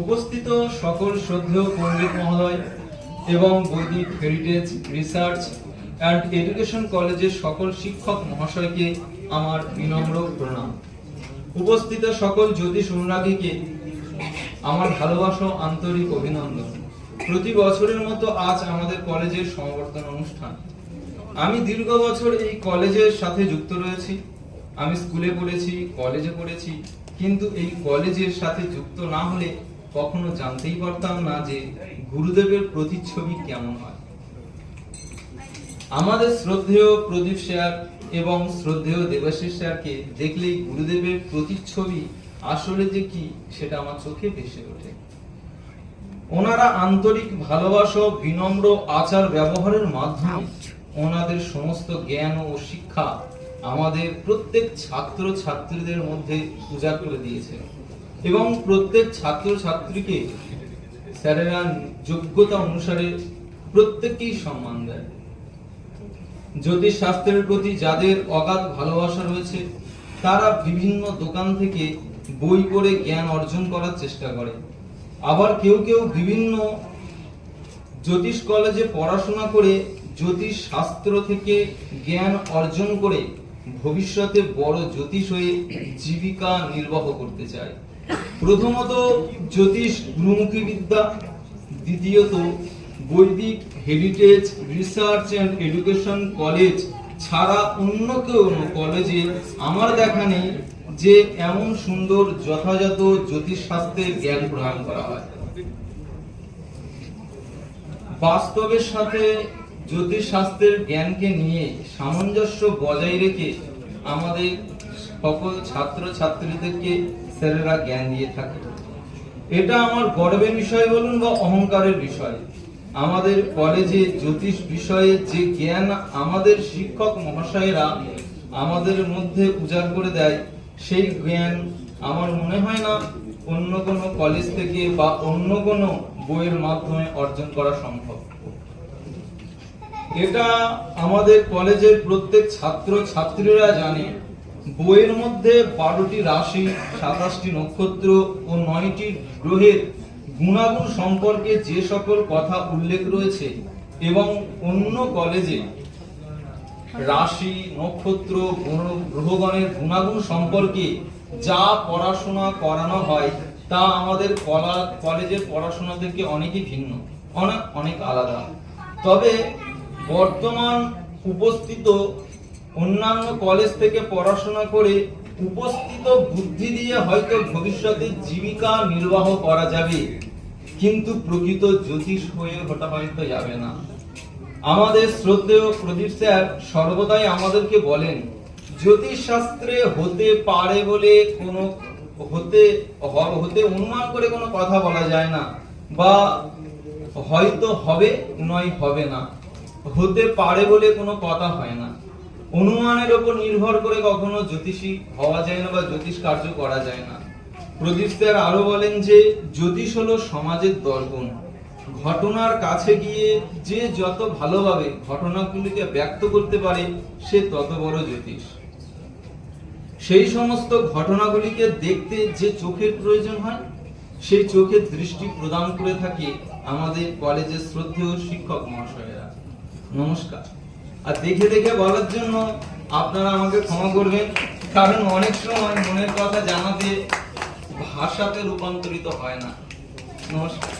উপস্থিত সকল শ্রদ্ধেয় পণ্ডিত মহোদয় এবং বৈদিক হেরিটেজ রিসার্চ অ্যান্ড এডুকেশন কলেজের সকল শিক্ষক মহাশয়কে আমার বিনম্র প্রণাম। উপস্থিত সকল জ্যোতিষ অনুরাগীকে আমার ভালোবাসা আন্তরিক অভিনন্দন। প্রতি বছরের মতো আজ আমাদের কলেজের সমাবর্তন অনুষ্ঠান। আমি দীর্ঘ বছর এই কলেজের সাথে যুক্ত রয়েছি। আমি স্কুলে পড়েছি, কলেজে পড়েছি, কিন্তু এই কলেজের সাথে যুক্ত না হলে কখনো জানতেই পারতাম না যে গুরুদেবের প্রতিচ্ছবি কেমন হয়। আমাদের শ্রদ্ধেয় প্রদীপ স্যার এবং শ্রদ্ধেয় দেবাশিস স্যারকে দেখলেই গুরুদেবের প্রতিচ্ছবি আসলে যে কি সেটা আমার চোখে ভেসে ওঠে। ওনারা আন্তরিক ভালোবাসা বিনম্র আচার ব্যবহারের মাধ্যমে ওনাদের সমস্ত জ্ঞান ও শিক্ষা আমাদের প্রত্যেক ছাত্র ছাত্রীদের মধ্যে উজাড় করে দিয়েছে এবং প্রত্যেক ছাত্র ছাত্রীকে স্যারেরা যোগ্যতা অনুসারে প্রত্যেককেই সম্মান দেয়। জ্যোতিষ শাস্ত্রের প্রতি যাদের অগাধ ভালোবাসা রয়েছে, তারা বিভিন্ন দোকান থেকে বই পড়ে জ্ঞান অর্জন করার চেষ্টা করে। আবার কেউ কেউ বিভিন্ন জ্যোতিষ কলেজে পড়াশোনা করে জ্যোতিষ শাস্ত্র থেকে জ্ঞান অর্জন করে ভবিষ্যতে বড় জ্যোতিষ হয়ে জীবিকা নির্বাহ করতে চায়। প্রথমত জ্যোতিষ গুরুমুখী বিদ্যা দ্বিতীয়ত Vaidik heritage research and education college ছাড়া অন্য কোনো কলেজে আমার দেখা নেই যে এমন সুন্দর যথাযথ জ্যোতিষ শাস্ত্রের জ্ঞান প্রদান করা হয়। বাস্তবের সাথে জ্যোতিষ শাস্ত্রের জ্ঞানকে নিয়ে সামঞ্জস্য বজায় রেখে আমাদের সকল ছাত্র ছাত্রীদেরকে স্যারেরা জ্ঞান দিয়ে থাকে। এটা আমার গর্বের বিষয় বলুন বা অহংকারের বিষয়। আমাদের কলেজে জ্যোতিষ বিষয়ে যে জ্ঞান আমাদের শিক্ষক মহাশয়েরা আমাদের মধ্যে উজাড় করে দেয়, সেই জ্ঞান আমার মনে হয় না অন্য কোনো কলেজ থেকে বা অন্য কোনো বইয়ের মাধ্যমে অর্জন করা সম্ভব। এটা আমাদের কলেজের প্রত্যেক ছাত্র ছাত্রীরা জানে। বইয়ের মধ্যে বারোটি রাশি, সাতাশটি নক্ষত্র ও নয়টি গ্রহের গুণাগুণ সম্পর্কে যে সকল কথা উল্লেখ রয়েছে এবং অন্য কলেজে রাশি, নক্ষত্র গ্রহগণের গুণাগুণ সম্পর্কে যা পড়াশোনা করানো হয় তা আমাদের কলা কলেজের পড়াশোনা থেকে অনেকই ভিন্ন অনেক অনেক আলাদা। তবে বর্তমান উপস্থিত অন্যান্য কলেজ থেকে পড়াশোনা করে উপস্থিত বুদ্ধি দিয়ে হয়তো ভবিষ্যতে জীবিকা নির্বাহ করা যাবে। কিন্তু প্রকৃত জ্যোতিষ হয়ে ওঠা হয়তো যাবে না। আমাদের শ্রদ্ধেয় প্রদীপ স্যার সর্বদাই আমাদেরকে বলেন জ্যোতিষ শাস্ত্রে হতে পারে বলে কোনো, হতে হতে অনুমান করে কোনো কথা বলা যায় না। বা হয়তো হবে নয় হবে না। হতে পারে বলে কোনো কথা হয় না। অনুমানের উপর নির্ভর করে কখনো জ্যোতিষী হওয়া যায় না বা জ্যোতিষ কার্য করা যায় না। প্রদীপ স্যার আরও বলেন যে, জ্যোতিষ হলো সমাজের দর্পণ। ঘটনার কাছে গিয়ে যে যত ভালোভাবে ঘটনাগুলিকে ব্যক্ত করতে পারে, সে তত বড় জ্যোতিষ। সেই সমস্ত ঘটনাগুলিকে দেখতে যে চোখের প্রয়োজন হয় সেই চোখের দৃষ্টি প্রদান করে থাকে আমাদের কলেজের শ্রদ্ধেয় শিক্ষক মহাশয়েরা। নমস্কার। আর দেখে দেখে বলার জন্য আপনারা আমাকে ক্ষমা করবেন, কারণ অনেক সময় মনের কথা জানাতে ভাষাতে রূপান্তরিত হয় না। নমস্কার।